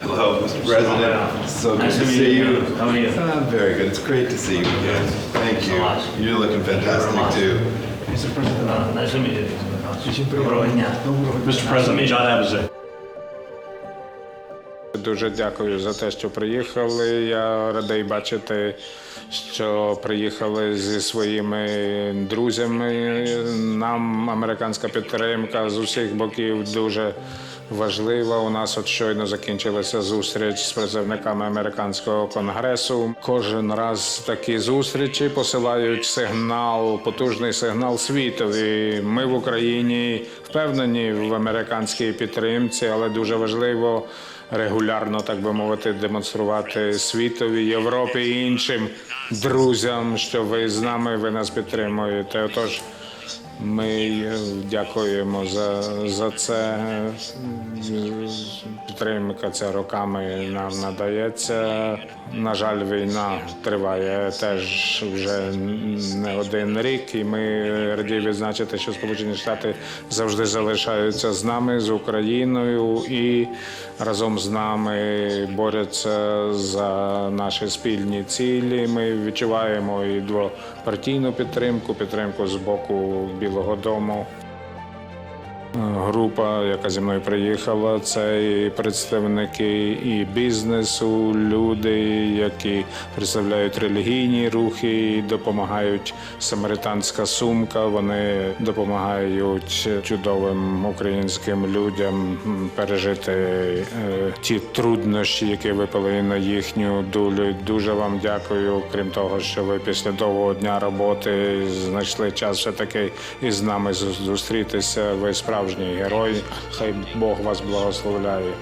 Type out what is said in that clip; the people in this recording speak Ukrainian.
Hello, Mr. President. So good Nice to to meet see you. you. How are you? I'm very good. It's great to see you again. Thank you. much. You're looking fantastic too. Uh, Nice to meet you. Доброго дня. Mr. President, John Abazi. Дуже дякую за те, що приїхали. Я радий бачити, що приїхали зі своїми друзями. Нам американська підтримка з усіх боків дуже важлива. У нас от щойно закінчилася зустріч з представниками американського конгресу. Кожен раз такі зустрічі посилають сигнал, потужний сигнал світові. Ми в Україні впевнені в американській підтримці, але дуже важливо регулярно, так би мовити, демонструвати світові, Європі і іншим друзям, що ви з нами, ви нас підтримуєте. Отож, ми е, дякуємо за, за це. Підтримка ця роками нам надається. На жаль, війна триває теж вже не один рік, і ми раді відзначити, що Сполучені Штати завжди залишаються з нами, з Україною і разом з нами борються за наші спільні цілі. Ми відчуваємо і двопартійну підтримку, підтримку з боку Білого Дому. Група, яка зі мною приїхала, це і представники і бізнесу, люди, які представляють релігійні рухи, допомагають самаританська сумка. Вони допомагають чудовим українським людям пережити е, ті труднощі, які випали на їхню долю. Дуже вам дякую. Крім того, що ви після довгого дня роботи знайшли час все таки із нами зустрітися. Ви справжній герой. Хай Бог вас благословляє.